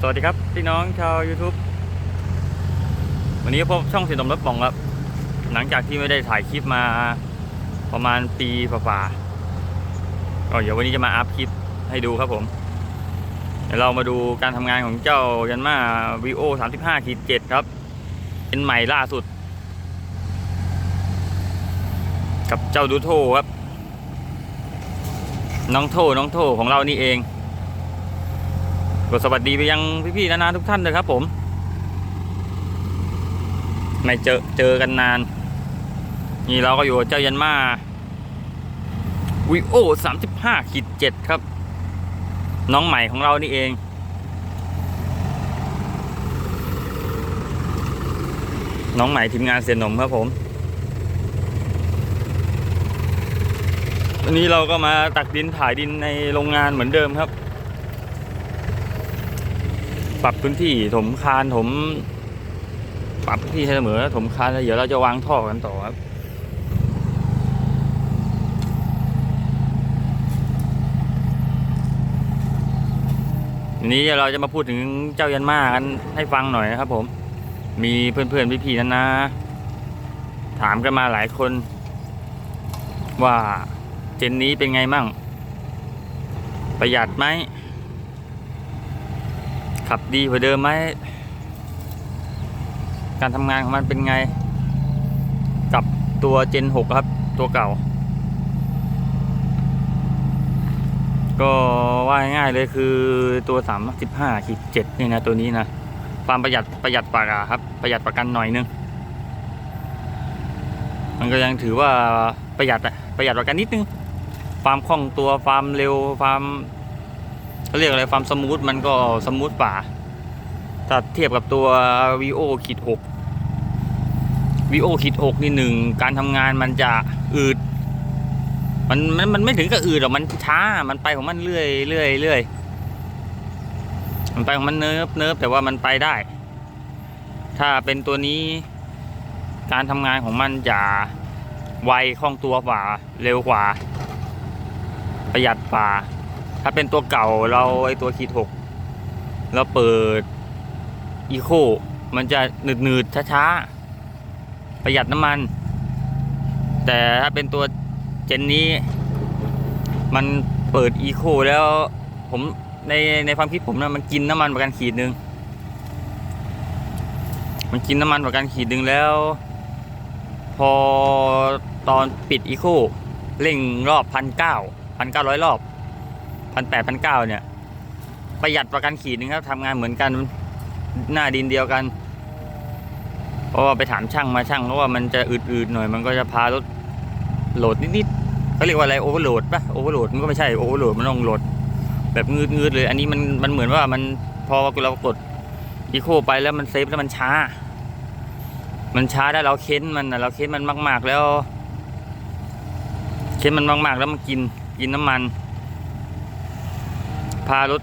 สวัสดีครับพี่น้องชาว YouTube วันนี้พบช่องสีดมรถป่องครับ หลังจากที่ไม่ได้ถ่ายคลิปมาประมาณปีฝ่าๆก็เดี๋ยววันนี้จะมาอัพคลิปให้ดูครับผม เดี๋ยวเรามาดูการทำงานของเจ้ายันมาวีโอ35ขีด7ครับ เป็นใหม่ล่าสุด กับเจ้าดูโทครับ น้องโทน้องโทของเรานี่เอง ก็สวัสดีไปยังพี่ๆนานาทุกท่านเลยครับผม ไม่เจอเจอกันนาน นี่เราก็อยู่เจ้ายันมาวิโอสามสิบห้าขีดเจ็ดครับ น้องใหม่ของเรานี่เองน้องใหม่ทีมงานเสียนมครับผม วันนี้เราก็มาตักดินถ่ายดินในโรงงานเหมือนเดิมครับ ปรับพื้นที่ถมคานถม ปรับพื้นที่ให้เสมอถมคานแล้วเดี๋ยวเราจะวางท่อกันต่อครับนี้เราจะมาพูดถึงเจ้ายันมากันให้ฟังหน่อยนะครับ ผม มีเพื่อนๆพี่ๆนะนะ ถามกันมาหลายคน ว่าเจนนี้เป็นไงมั่ง ประหยัดไหม ขับดีกว่าเดิมไหม การทำงานของมันเป็นไง กับตัวเจน 6 ครับ ตัวเก่า ก็ว่าง่ายเลยคือตัว 35ขีด7นี่นะ ตัวนี้นะ ความประหยัดประหยัดปากอะครับ ประหยัดประกันหน่อยนึง มันก็ยังถือว่าประหยัดอะประหยัดประกันนิดนึงความคล่องตัวความเร็วความ เขาเรียกอะไรความสมูทมันก็สมูทป่าถ้าเทียบกับตัว VO ขีด6 VO ขีด6นี่หนึ่งการทำงานมันจะอืดมันมันมันไม่ถึงกับอืดหรอกมันช้ามันไปของมันเรื่อยเรื่อยเรื่อยมันไปของมันเนิบเนิบแต่ว่ามันไปได้ ถ้าเป็นตัวนี้ การทำงานของมันจะไวคล่องตัวกว่าเร็วกว่า ประหยัดกว่า ถ้าเป็นตัวเก่าเราไอตัวขีดหกเราเปิดอีโคมันจะหนืดหนืดๆช้าๆ ประหยัดน้ำมัน แต่ถ้าเป็นตัวเจนนี้ มันเปิดอีโคแล้วผมในในความคิดผมนะมันกินน้ำมันประกันขีดหนึ่งมันกินน้ำมันประกันขีดหนึ่งแล้ว พอตอนปิดอีโคเร่งรอบพันเก้าพันเก้าร้อยรอบ พันแปดพันเก้าเนี่ย ประหยัดประกันขีดหนึ่งครับทำงานเหมือนกันหน้าดินเดียวกัน เพราะว่าไปถามช่างมาช่างเพราะว่ามันจะอืดๆหน่อย มันก็จะพารถโหลดนิดๆเขาเรียกว่าอะไรโอเวอร์โหลดปะโอเวอร์โหลดมันก็ไม่ใช่โอเวอร์โหลดมันต้องโหลดแบบงืดๆเลย อันนี้มันมันเหมือนว่ามันพอเรากดอีโคไปแล้วมันเซฟแล้วมันช้า มันช้าได้เราเค้นมันเราเค้นมันมาก ๆ แล้ว เค้นมันมาก ๆ แล้วมันกินกินน้ำมัน พารถ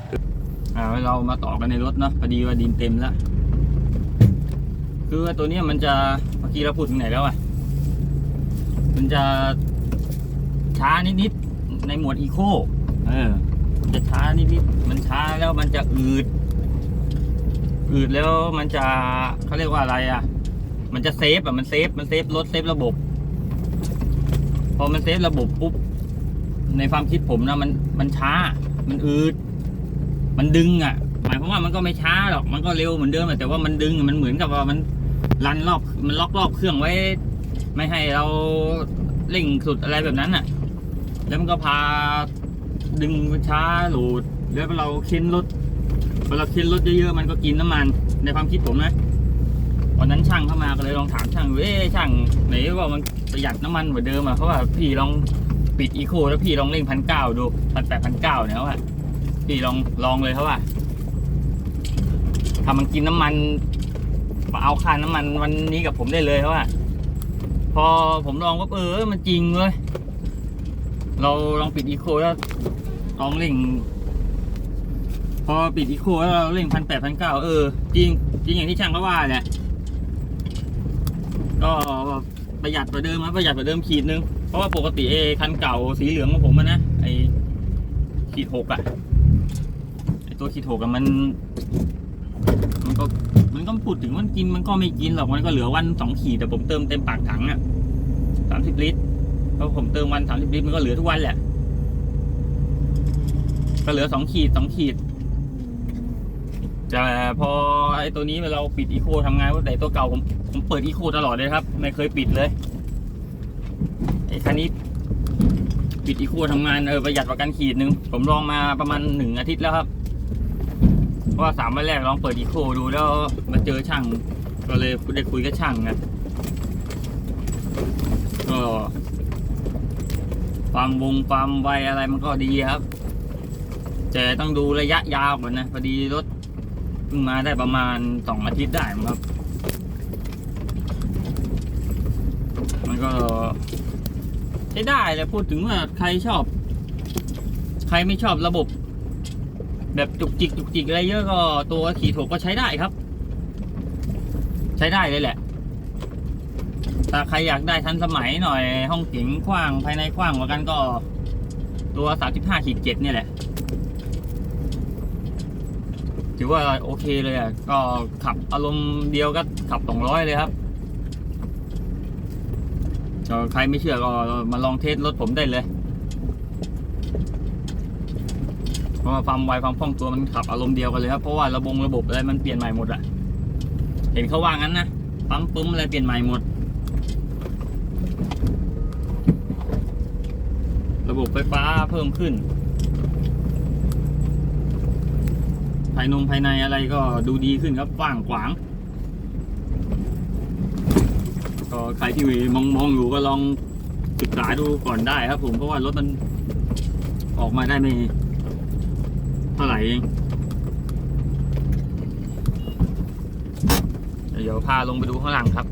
อ่าเรามาต่อกันในรถเนาะพอดีว่าดินเต็มแล้ว คือตัวนี้มันจะเมื่อกี้เราพูดถึงไหนแล้วอะ มันจะช้านิดๆในหมวดอีโคเออจะช้านิดๆมันช้าแล้วมันจะอืด อืดแล้วมันจะเขาเรียกว่าอะไรอะ มันจะเซฟอะมันเซฟมันเซฟรถเซฟระบบ พอมันเซฟระบบปุ๊บในความคิดผมนะมันมันช้า มันอืด มันดึงอะ หมายความว่ามันก็ไม่ช้าหรอก มันก็เร็วเหมือนเดิมแต่ว่ามันดึงมันเหมือนกับว่ามันรันรอบ มันล็อกรอบเครื่องไว้ ไม่ให้เราเร่งสุดอะไรแบบนั้นอะ แล้วมันก็พาดึงช้าหลด แล้วเราเค้นรถเวลาเค้นรถเยอะๆมันก็กินน้ำมันในความคิดผมนะวันนั้นช่างเข้ามาก็เลยลองถามช่างเว้ช่างไหนว่ามันประหยัดน้ำมันกว่าเดิมอะเขาว่าพี่ลองปิดอีโคแล้วพี่ลองเร่งพันเก้าดูพันแปดพันเก้าเนี่ยเขาว่า พี่ลองลองเลยเขาว่าถ้ามันกินน้ำมันมาเอาค่าน้ำมันวันนี้กับผมได้เลยเขาว่าพอผมลองก็เออมันจริงเว้ยเราลองปิดอีโคแล้วลองเร่ง พอปิดอีโคแล้วเราเร่งพันแปดพันเก้าเออ จริง จริงอย่างที่ช่างเขาว่าแหละก็ประหยัดกว่าเดิมครับประหยัดกว่าเดิมขีดนึง เพราะว่าปกติไอ้คันเก่าสีเหลืองของผมนะไอขีดหกอะ ตัวคีโถกมัน มันก็มันก็พูดถึงมันกินมันก็ไม่กินหรอกมันก็เหลือวันสองขีดแต่ผมเติมเต็มปากถังอะสามสิบลิตรเพราะผมเติมวันสามสิบลิตรมันก็เหลือทุกวันแหละ ก็เหลือสองขีดสองขีดแต่พอไอ้ตัวนี้เราปิดอีโคทำงานว่าแต่ตัวเก่าผมผมเปิดอีโคตลอดเลยครับ ไม่เคยปิดเลยไอ้คันนี้ปิดอีโคทำงานเออประหยัดกว่ากันขีดหนึ่งผมลองมาประมาณหนึ่งอาทิตย์แล้วครับ เพราะว่าสามวันแรกลองเปิดอีโคดูแล้วมาเจอช่าง ก็เลยได้คุยกับช่างนะก็ความวงความไวอะไรมันก็ดีครับ แต่ต้องดูระยะยาวก่อนนะพอดีรถเพิ่งมาได้ประมาณสองอาทิตย์ได้ครับ มันก็ใช้ได้เลยพูดถึงว่าใครชอบ ใครไม่ชอบระบบ แบบจุกจิกจุกจิกอะไรเยอะก็ตัวขี่ถูกก็ใช้ได้ครับ ใช้ได้เลยแหละถ้าใครอยากได้ทันสมัยหน่อย ห้องเก๋งกว้างภายในกว้างกว่ากันก็ ตัว 35ขีดเจ็ดเนี่ยแหละ ถือว่าโอเคเลยอะ ก็ขับอารมณ์เดียวก็ขับ 200 เลยครับใครไม่เชื่อก็มาลองเทสรถผมได้เลย เพราะว่าความไวความคล่องตัวมันขับอารมณ์เดียวกันเลยครับเพราะว่าระบบระบบอะไรมันเปลี่ยนใหม่หมดอะเห็นเขาว่างั้นนะปั๊มปุ้มอะไรเปลี่ยนใหม่หมด ระบบไฟฟ้าเพิ่มขึ้น ภายนงภายในอะไรก็ดูดีขึ้นครับกว้างขวางก็ใครที่มองมองอยู่ก็ลองศึกษาดูก่อนได้ครับผมเพราะว่ารถมันออกมาได้ไม่ เท่าไหร่เอง เดี๋ยวพาลงไปดูข้างหลังครับ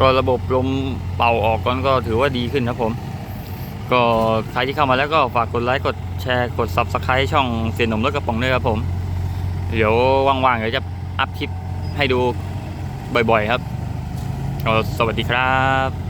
ก็ระบบลมเป่าออกก่อนก็ถือว่าดีขึ้นครับผม ก็ใครที่เข้ามาแล้วก็ฝากกดไลค์กดแชร์กด Subscribe ช่องเสียนหนมรถกระป๋องด้วยครับผม เดี๋ยวว่างๆเดี๋ยวจะอัพคลิปให้ดูบ่อยๆครับ สวัสดีครับ